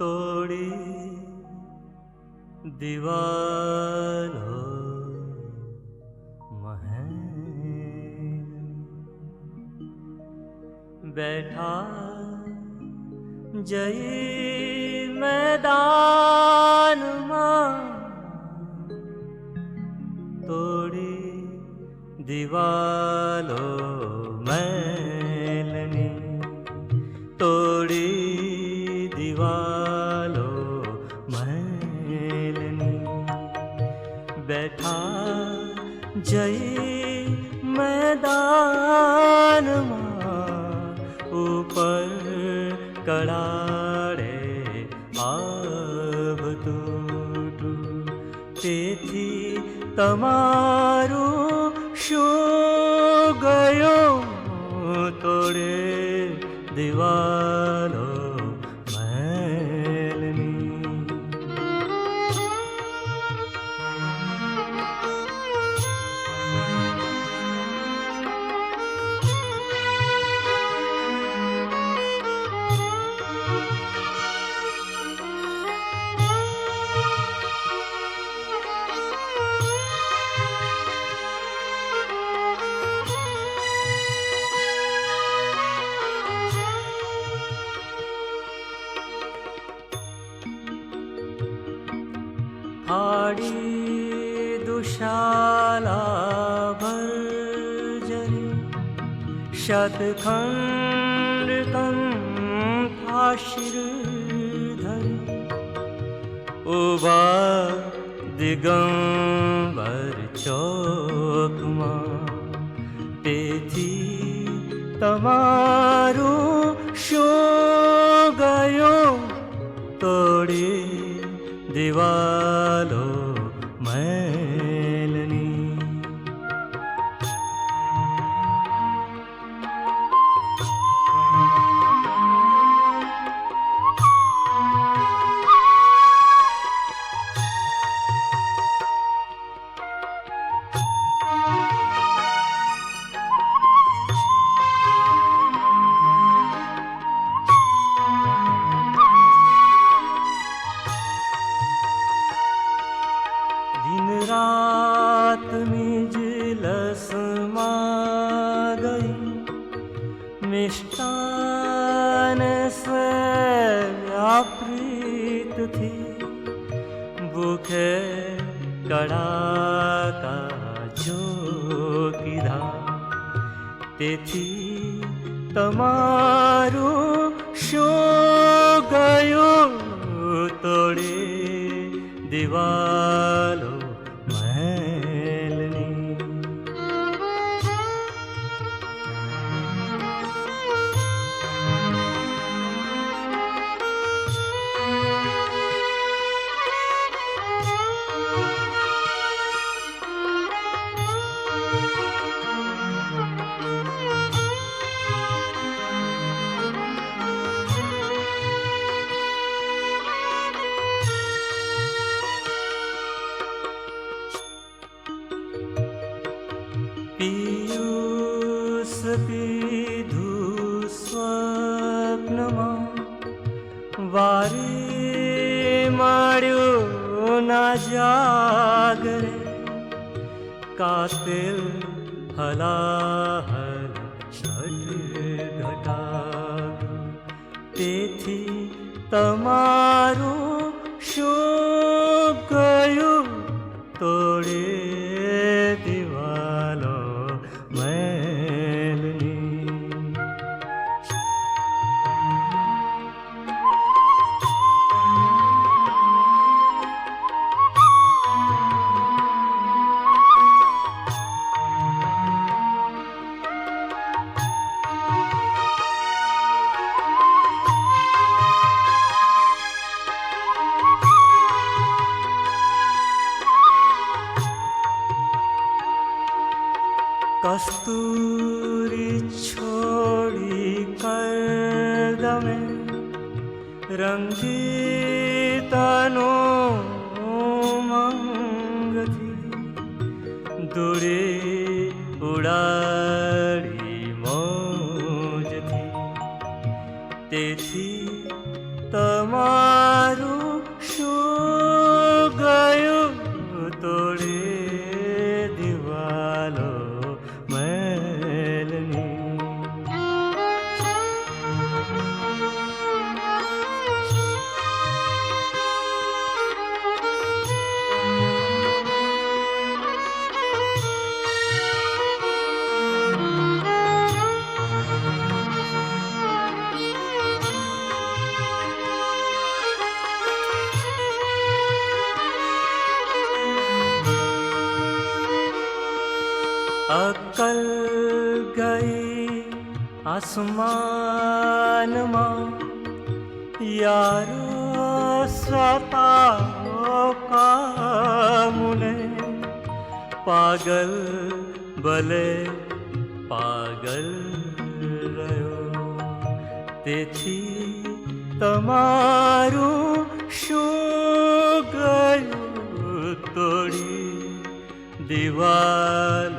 तोड़ी दीवार हो बैठा जय मैदान माँ। तोड़ी दीवालो मैलनी तोड़ी दीवार ah दुशाला भर्जरि शतखण्डकम्भाशिर्धरि उबा दिगम्बर चोकमा तेथी तमारो शो गयो तोड़े दिवा मिष्टान व्यापृत थी। बुख कड़ाका जो किधा कला तमारो शो गयो तोड़े। दिवाल મળ્યો ના જાગરે કાતિલ હલાહલ છઠ ઘટા તેથી તમારું શું ગયું તોડે কস্তুরি ছোড়ি কদমে রঙ্গিতানো মঙ্গি দূরে উড়া આસમાનમાં યારો સ્વતા કામુને પાગલ ભલે પાગલ રહ્યો તેથી તમારું શું ગયું તોડી દિવાલો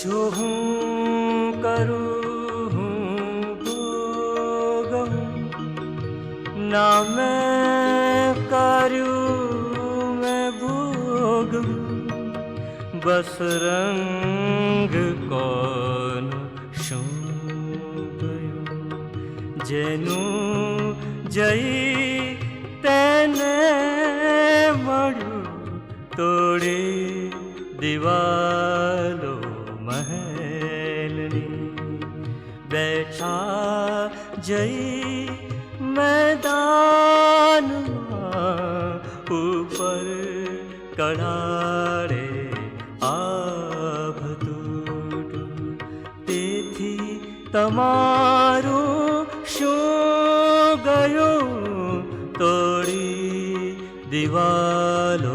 જો હું કરું હું ભોગવું ના મેં કર્યું મેં ભોગવું બસ રંગ કોનો શું ગયું જેનું જઈ તેને મળ્યું તોડી દિવાલો बैठा जय मैदान ऊपर कड़ारे आभ दूट तेथी तमारो शो गयो तोड़ी दीवालो